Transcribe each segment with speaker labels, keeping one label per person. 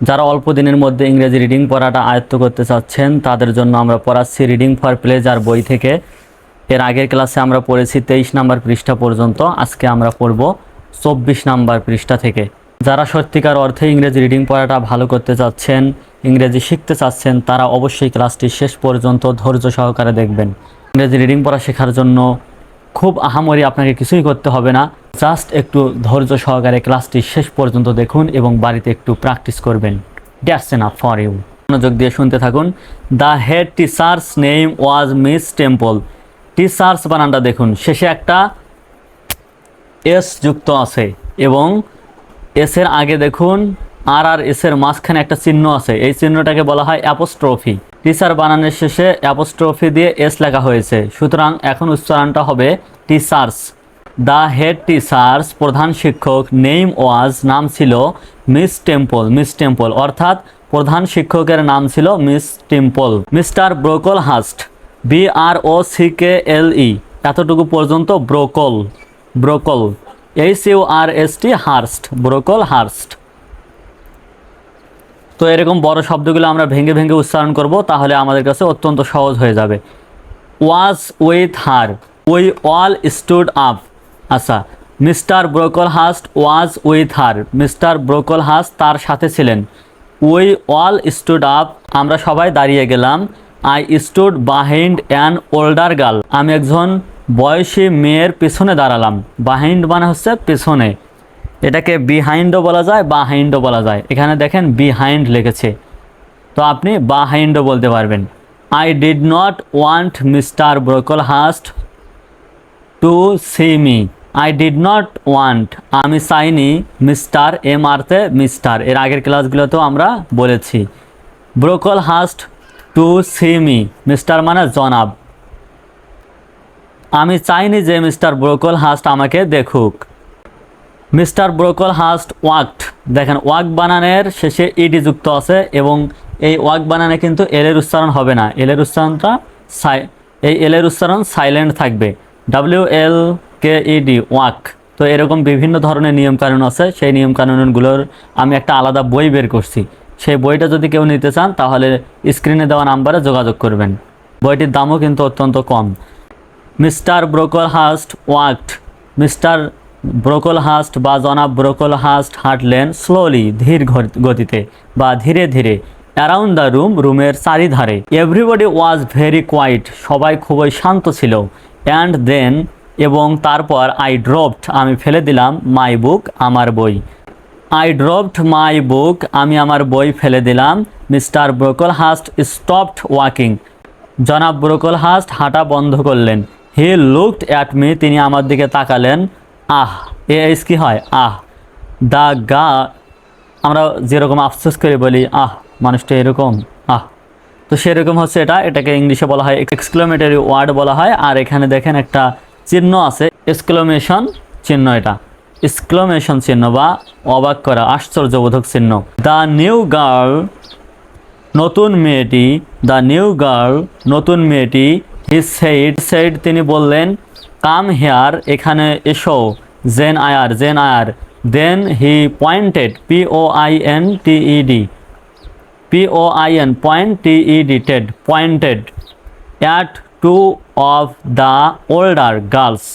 Speaker 1: যারা অল্প দিনের মধ্যে ইংরেজি রিডিং পড়াটা আয়ত্ত করতে চাচ্ছেন, তাদের জন্য আমরা পড়াচ্ছি রিডিং ফর প্লেজার বই থেকে। এর আগের ক্লাসে আমরা পড়েছি তেইশ নাম্বার পৃষ্ঠা পর্যন্ত, আজকে আমরা পড়ব চব্বিশ নাম্বার পৃষ্ঠা থেকে। যারা সত্যিকার অর্থে ইংরেজি রিডিং পড়াটা ভালো করতে চাচ্ছেন, ইংরেজি শিখতে চাচ্ছেন, তারা অবশ্যই ক্লাসটি শেষ পর্যন্ত ধৈর্য সহকারে দেখবেন। ইংরেজি রিডিং পড়া শেখার জন্য খুব আহামরি আপনাকে কিছুই করতে হবে না। জাস্ট একটু ধৈর্য সহকারে ক্লাসটি শেষ পর্যন্ত দেখুন এবং বাড়িতে একটু প্র্যাকটিস করবেন। দ্যাটস এনাফ ফর ইউ মনোযোগ দিয়ে শুনতে থাকুন। The head teacher's name was Miss Temple teacher's বানানটা দেখুন। শেষে একটা এস যুক্ত আছে এবং এস এর আগে দেখুন আর আর এস এর মাঝখানে একটা চিহ্ন আছে। এই চিহ্নটাকে বলা হয় অ্যাপোস্ট্রফি টিচার বানানের শেষে অ্যাপোস্ট্রফি দিয়ে এস লেখা হয়েছে। সুতরাং এখন উচ্চারণটা হবে টিচার্স দ্য হেড টিচার্স প্রধান শিক্ষক নেম ওয়াজ নাম ছিল মিস টেম্পল মিস টেম্পল। অর্থাৎ প্রধান শিক্ষকের নাম ছিল Miss Temple. Mister Brocklehurst B R O C K L E এতটুকু পর্যন্ত Brockle Brockle. H U R S T hurst Brocklehurst তো এরকম বড় শব্দগুলো আমরা ভেঙে ভেঙে উচ্চারণ করব, তাহলে আমাদের কাছে অত্যন্ত সহজ হয়ে যাবে। Was with her, we all stood up. আচ্ছা Mister Brocklehurst was with her. Mister Brocklehurst তার সাথে ছিলেন। উই অল স্টুড আপ, আমরা সবাই দাঁড়িয়ে গেলাম। I stood behind an older girl. আমি একজন বয়সী মেয়ের পিছনে দাঁড়ালাম। বাহাইন্ড মানে হচ্ছে পিছনে। এটাকে বিহাইন্ডও বলা যায় বাহাইন্ডও বলা যায়। এখানে দেখেন বিহাইন্ড লিখেছে। তো আপনি বাহাইন্ডও বলতে পারবেন। I did not want Mister Brocklehurst to see me. I did not want আমি চাইনি মিস্টার এম আরতে মিস্টার এর আগের ক্লাসগুলোতেও আমরা বলেছি। Brocklehurst to see me Mister মানে জনাব। আমি চাইনি যে মিস্টার ব্রোকল হাস্ট আমাকে দেখুক। মিস্টার ব্রোকল হাস্ট ওয়াকড দেখেন ওয়াক বানানের শেষে ইডি যুক্ত আছে এবং এই ওয়াক বানানে কিন্তু এলের উচ্চারণ হবে না। এলের উচ্চারণটা সাই এই এলের উচ্চারণ সাইলেন্ট থাকবে। W L K E D walk. তো এরকম বিভিন্ন ধরনের নিয়মকানুন আছে। সেই নিয়মকানুনগুলোর আমি একটা আলাদা বই বের করছি। সেই বইটা যদি কেউ নিতে চান, তাহলে স্ক্রিনে দেওয়া নাম্বারে যোগাযোগ করবেন। বইটির দামও কিন্তু অত্যন্ত কম। Mister Brocklehurst walked. Mister Brocklehurst বা জনাব ব্রোকল হাস্ট হাঁটলেন স্লোলি ধীর গতিতে বা ধীরে ধীরে অ্যারাউন্ড দ্য রুম রুমের চারিধারে। এভরিবডি ওয়াজ ভেরি কোয়াইট সবাই খুবই শান্ত ছিল। অ্যান্ড দেন এবং তারপর আই ড্রপড আমি ফেলে দিলাম মাই বুক আমার বই। আই ড্রপড মাই বুক আমি আমার বই ফেলে দিলাম। Mister Brocklehurst stopped walking জনাব ব্রোকল হাস্ট হাঁটা বন্ধ করলেন। হি লুকড অ্যাট মি, তিনি আমার দিকে তাকালেন। আহ, এ এস কি হয়? আহ দ্য গা, আমরা যেরকম আফসোস করে বলি, আহ, মানুষটা এরকম, আহ। তো সেরকম হচ্ছে এটা, এটাকে ইংলিশে বলা হয় এক্সক্লোমেটারি ওয়ার্ড বলা হয়। আর এখানে দেখেন একটা চিহ্ন আছে এক্সক্লোমেশন চিহ্ন এটা। এক্সক্লোমেশন চিহ্ন বা অবাক করা আশ্চর্যবোধক চিহ্ন। দ্য নিউ গার্ল নতুন মেয়েটি দ্য নিউ গার্ল নতুন মেয়েটি হি সেইড সেইড তিনি বললেন কাম হেয়ার এখানে এসো Jane Eyre Jane Eyre then he pointed P O I N T E D P O I N point T E D ted pointed at two of the older girls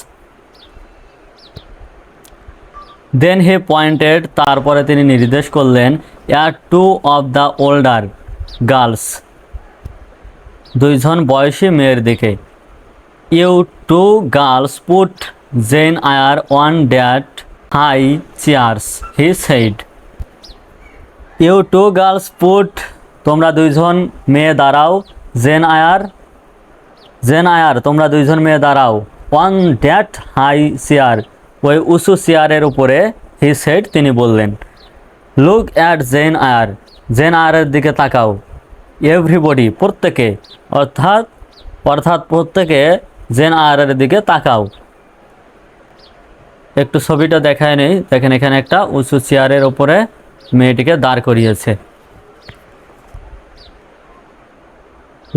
Speaker 1: then he pointed তারপরে তিনি নির্দেশ করলেন at two of the older girls দুইজন বয়সী মেয়ের দিকে। You two girls put Jane Eyre on that high chairs he said you two girls put তোমরা দুইজন মেয়ে দাঁড়াও জেন আয়ার জেন আয়ার, তোমরা দুইজন মেয়ে দাঁড়াও। ওয়ান ড্যাট হাই চেয়ার, ওই উঁচু চেয়ারের উপরে হি সেট তিনি বললেন, look at Jane Eyre, Jane আয়ারের দিকে তাকাও। এভরিবডি, প্রত্যেকে, অর্থাৎ অর্থাৎ প্রত্যেকে জেন আয়ারের দিকে তাকাও। একটু ছবিটা দেখায় নেই, দেখেন এখানে একটা উঁচু চেয়ারের ওপরে মেয়েটিকে দাঁড় করিয়েছে।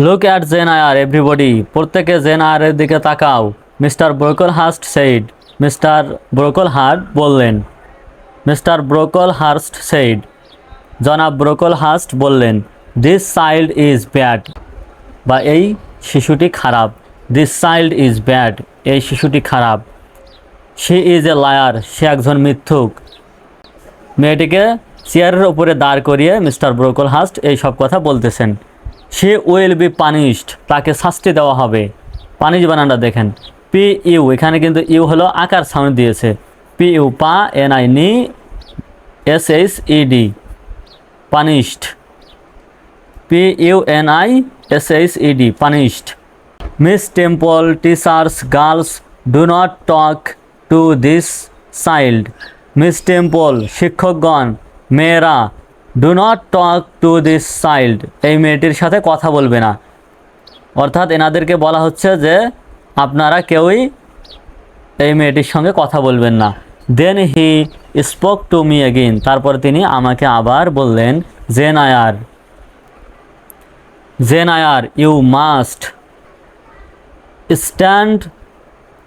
Speaker 1: Look at Jane Eyre everybody প্রত্যেকে জেন আয়ারের দিকে তাকাও। Mister Brocklehurst said mister Brocklehurst বললেন। মিস্টার ব্রোকল হার্স্ট সেইড জনাব ব্রোকল হার্স্ট বললেন দিস চাইল্ড ইজ ব্যাড বা এই শিশুটি খারাপ। দিস চাইল্ড ইজ ব্যাড এই শিশুটি খারাপ। সে ইজ এ লায়ার সে একজন মিথ্যুক। মেয়েটিকে চেয়ারের উপরে দাঁড় করিয়ে মিস্টার ব্রোকল হাস্ট এই সব কথা বলতেছেন। সে উইল বি পানিশড তাকে শাস্তি দেওয়া হবে। পানিশ বানানটা দেখেন। পি ইউ এখানে কিন্তু ইউ হলো আকার সাউন্ড দিয়েছে। P U pa, N, I, ni, S, H E D punished P U N, I, S, H E D punished Miss Temple teachers girls do not talk to this child Miss Temple শিক্ষকগণ, মেয়েরা do not talk to this child এই মেয়েটির সাথে কথা বলবে না। অর্থাৎ এনাদেরকে বলা হচ্ছে যে, আপনারা কেউই এই মেয়েটির সঙ্গে কথা বলবেন না। Then he spoke to me again তারপর তিনি আমাকে আবার বললেন Jane Eyre Jane Eyre you must stand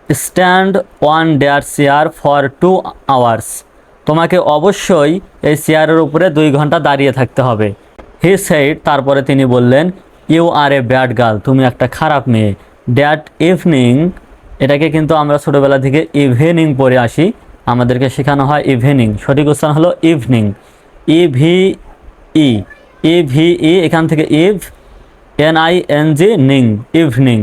Speaker 1: stand on there chair for two hours তোমাকে অবশ্যই এই চেয়ারের উপরে দুই ঘণ্টা দাঁড়িয়ে থাকতে হবে। হি সেইড, তারপরে তিনি বললেন, you are a bad girl, তুমি একটা খারাপ মেয়ে। ড্যাট ইভিনিং এটাকে কিন্তু আমরা ছোটোবেলা থেকে ইভিনিং পরে আসি। আমাদেরকে শেখানো হয় ইভিনিং। সঠিক উচ্চারণ হলো evening. E V E. E V E, এখান থেকে eve, N I N G, ning, evening.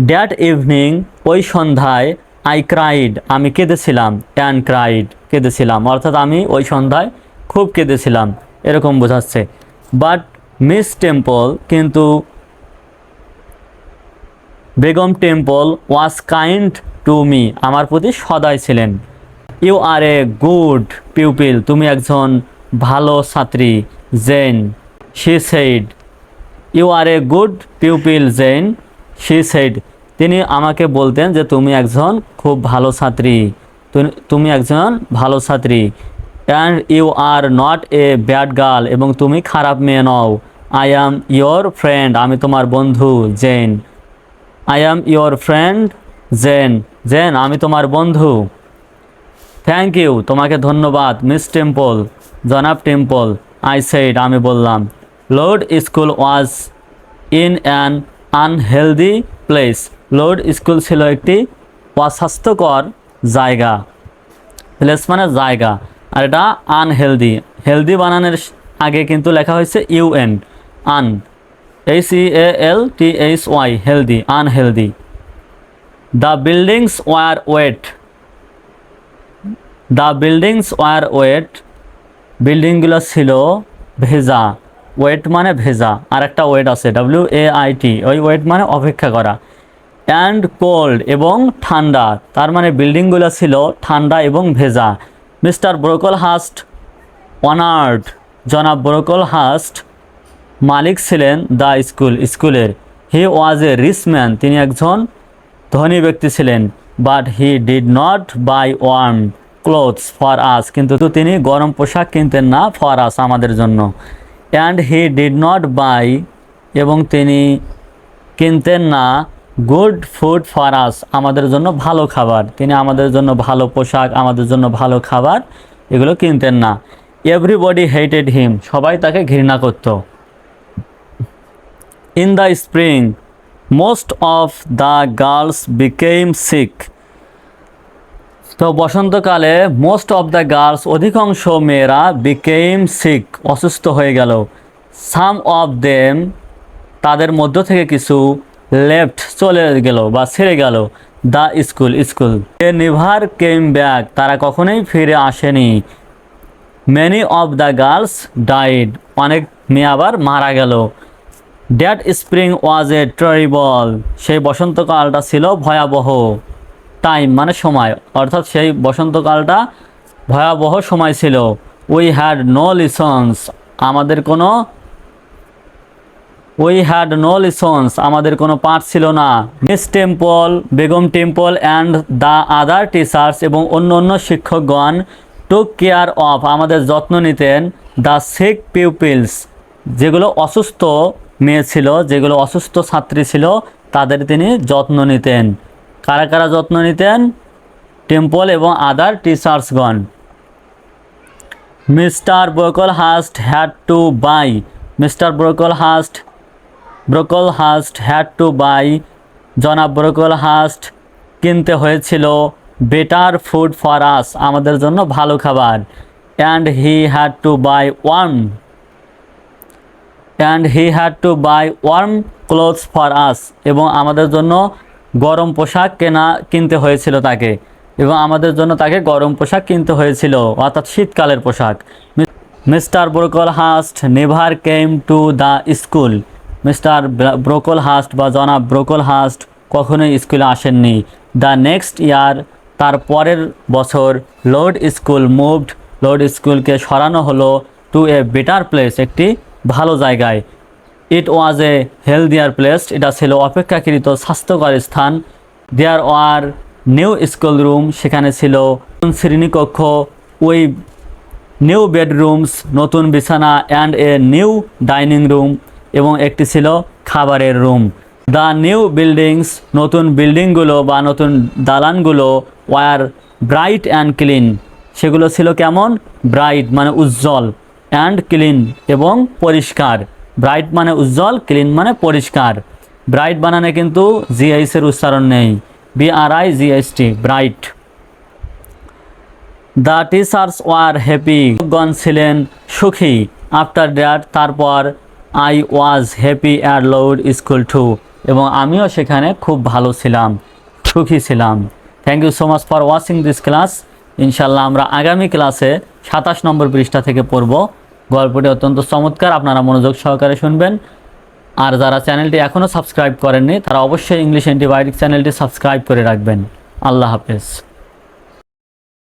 Speaker 1: That evening, ওই সন্ধ্যায় আই ক্রাইড আমি কেঁদেছিলাম. An cried কেঁদেছিলাম। অর্থাৎ আমি ওই সন্ধ্যায় খুব কেঁদেছিলাম। এরকম বোঝাচ্ছে। বাট মিস টেম্পল কিন্তু Begum Temple was kind to me আমার প্রতি সদাই ছিলেন। You are a good pupil তুমি একজন ভালো ছাত্রী Jane she said you are a good pupil Jane she said তিনি আমাকে বলতেন যে, তুমি একজন খুব ভালো ছাত্রী। তুমি একজন ভালো ছাত্রী। And you are not a bad girl এবং তুমি খারাপ মেয়ে নও। আই অ্যাম ইয়োর ফ্রেন্ড আমি তোমার বন্ধু Jane I am your friend Jane Jane আমি তোমার বন্ধু। থ্যাংক ইউ তোমাকে ধন্যবাদ মিস টেম্পল জনাব টেম্পল আই সেইড আমি বললাম Lowood school was in an unhealthy place Lowood school ছিল একটি অস্বাস্থ্যকর জায়গা। প্লেস মানে জায়গা। আর এটা আনহেলদি হেলদি বানানোর আগে কিন্তু লেখা হয়েছে U N un H E L T H Y healthy unhealthy the buildings were wet the buildings were wet বিল্ডিংগুলো ছিল ভেজা। ওয়েট মানে ভেজা। আর একটা ওয়েট আছে। ডাব্লিউ এ আই টি ওই ওয়েট মানে অপেক্ষা করা। অ্যান্ড কোল্ড এবং ঠান্ডা। তার মানে বিল্ডিংগুলো ছিল ঠান্ডা এবং ভেজা। Mister Brocklehurst honoured. জনাব ব্রোকল হাস্ট মালিক ছিলেন দ্য স্কুল, স্কুলের। হি ওয়াজ এ রিচ ম্যান, তিনি একজন ধনী ব্যক্তি ছিলেন। But he did not buy warm clothes for us, কিন্তু তিনি গরম পোশাক কিনতেন না ফর আস আমাদের জন্য। And he did not buy এবং তিনি কিনতেন না গুড ফুড ফর আস আমাদের জন্য ভালো খাবার। তিনি আমাদের জন্য ভালো পোশাক, আমাদের জন্য ভালো খাবার, এগুলো কিনতেন না। এভরিবডি হেটেড হিম সবাই তাকে ঘৃণা করতো। In the spring most of the girls became sick. তো বসন্তকালে মোস্ট অফ দ্য গার্লস অধিকাংশ মেয়েরা বিকেম সিক অসুস্থ হয়ে গেল। সাম অফ দেম তাদের মধ্য থেকে কিছু লেফট চলে গেল বা ছেড়ে গেল the school school. A never came back, তারা কখনোই ফিরে আসেনি। Many of the girls died অনেক মেয়ে আবার মারা গেল। ড্যাট স্প্রিং ওয়াজ এ ট্রেরিবল সেই বসন্তকালটা ছিল ভয়াবহ টাইম মানে সময়। অর্থাৎ সেই বসন্তকালটা ভয়াবহ সময় ছিল। উই হ্যাড নো লিসন্স আমাদের কোনো উই হ্যাড নো লিসন্স আমাদের কোনো পাঠ ছিল না। Miss Temple Begum Temple and the other teachers এবং অন্য অন্য শিক্ষকগণ টুক কেয়ার অফ আমাদের যত্ন নিতেন দ্য সিক পিউপিলস যেগুলো অসুস্থ মেয়ে ছিল, যেগুলো অসুস্থ ছাত্রী ছিল, তাদের তিনি যত্ন নিতেন। কারা কারা যত্ন নিতেন? টেম্পল এবং other টিচার্সগণ mister Brocklehurst had to buy mister buy. Mr. Brocklehurst Brocklehurst had to buy. জনাব Brocklehurst কিনতে হয়েছিল বেটার ফুড ফর আস আমাদের জন্য ভালো খাবার। And he had to buy warm and he had to buy warm clothes for us এবং আমাদের জন্য গরম পোশাক কেনা, কিনতে হয়েছিল তাকে। এবং আমাদের জন্য তাকে গরম পোশাক কিনতে হয়েছিল, অর্থাৎ শীতকালের পোশাক। Mister Brocklehurst never came to the school. Mister Brocklehurst বা জনাব ব্রোকল হাস্ট কখনোই স্কুলে আসেননি। দ্য নেক্সট ইয়ার, তার পরের বছর লোড স্কুল মুভড লোড স্কুলকে সরানো হলো টু এ বেটার প্লেস, একটি ভালো জায়গায়। ইট ওয়াজ এ হেলদিয়ার প্লেস, এটা ছিল অপেক্ষাকৃত স্বাস্থ্যকর স্থান। There were new school room, সেখানে ছিল নতুন শ্রেণীকক্ষ, ওই নিউ বেডরুমস, নতুন বিছানা, and a new dining room. এবং একটি ছিল খাবারের রুম। দ্য নিউ বিল্ডিংস, নতুন বিল্ডিংগুলো বা নতুন দালানগুলো ওয়ার ব্রাইট অ্যান্ড ক্লিন। সেগুলো ছিল কেমন? ব্রাইট মানে উজ্জ্বল অ্যান্ড ক্লিন এবং পরিষ্কার। ব্রাইট মানে উজ্জ্বল, ক্লিন মানে পরিষ্কার। ব্রাইট বানানে কিন্তু জিআইসের উচ্চারণ নেই। B R I G S T bright. The teachers were happy. গণ ছিলেন সুখী। আফটার দ্যাট, তারপর I was happy at Lowood school too এবং আমিও সেখানে খুব ভালো ছিলাম, সুখী ছিলাম। Thank you so much for watching this class ইনশাল্লাহ আমরা আগামী ক্লাসে সাতাশ নম্বর পৃষ্ঠা থেকে পড়ব। গল্পটি অত্যন্ত চমৎকার, আপনারা মনোযোগ সহকারে শুনবেন। আর যারা চ্যানেলটি এখনও সাবস্ক্রাইব করেননি, তারা অবশ্যই ইংলিশ অ্যান্টিবায়োটিক চ্যানেলটি সাবস্ক্রাইব করে রাখবেন। আল্লাহ হাফেজ।